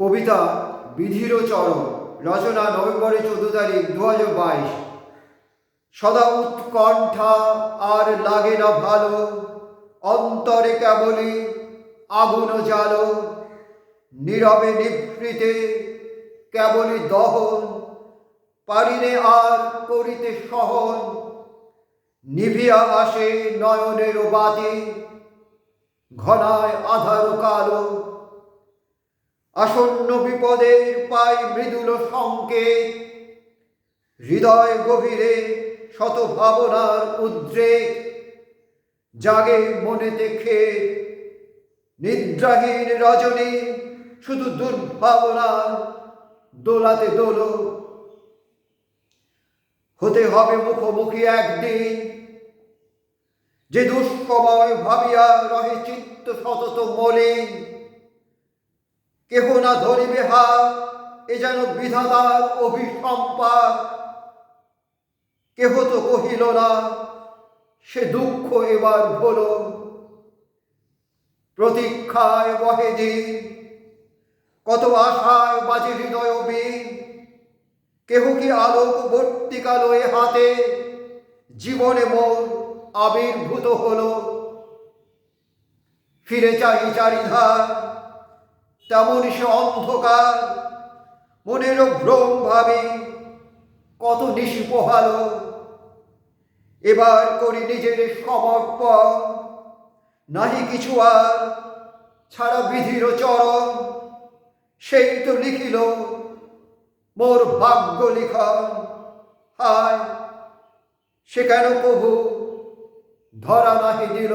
কবিতা বিধির চরণ রচনা নভেম্বরের চোদ্দ তারিখ দু হাজার বাইশ। সদা উৎকণ্ঠা আর লাগে না ভালো, অন্তরে কেবলই আগুন জালো নীরবে নিভৃতে কেবলই দহন, পারিনে আর করিতে সহন, নিভিয়া আসে নয়নের বাতি, ঘনায় আধার কালো আসন্ন বিপদের পাই মৃদুল সংকেত। হৃদয় গভীরে শত ভাবনার উদ্রেক। জাগে মনেতে খেয়ে নিদ্রাহীন রজনী শুধু দুর্ভাবনার দোলাতে দোল। হতে হবে মুখোমুখি একদিন। যে দুঃসময় ভাবিয়া রহে চিত্ত সতত মলিন। কেহ না ধরিবে হাত, এ যেন বিধাতার অভিসম্পাদ কেহ তো কহিল না, সে দুঃখ এবার হল প্রতীক্ষায় বহে দিন কত আশায় বাজে হৃদয় বীণ কেহ কি আলোক বর্তিকালয়ে হাতে, জীবনে মোর আবির্ভূত হলো। ফিরে চাই চারিধার তেমন সে অন্ধকার মনেরও ভ্রম ভাবি কত নিশি পোহালো এবার করি নিজের সমর্পণ, নাহি কিছু আর, ছাড়া বিধির চরণ, সেই তো লিখিল মোর ভাগ্য লিখন। হায়, সে কেন প্রভু ধরা নাহি দিল?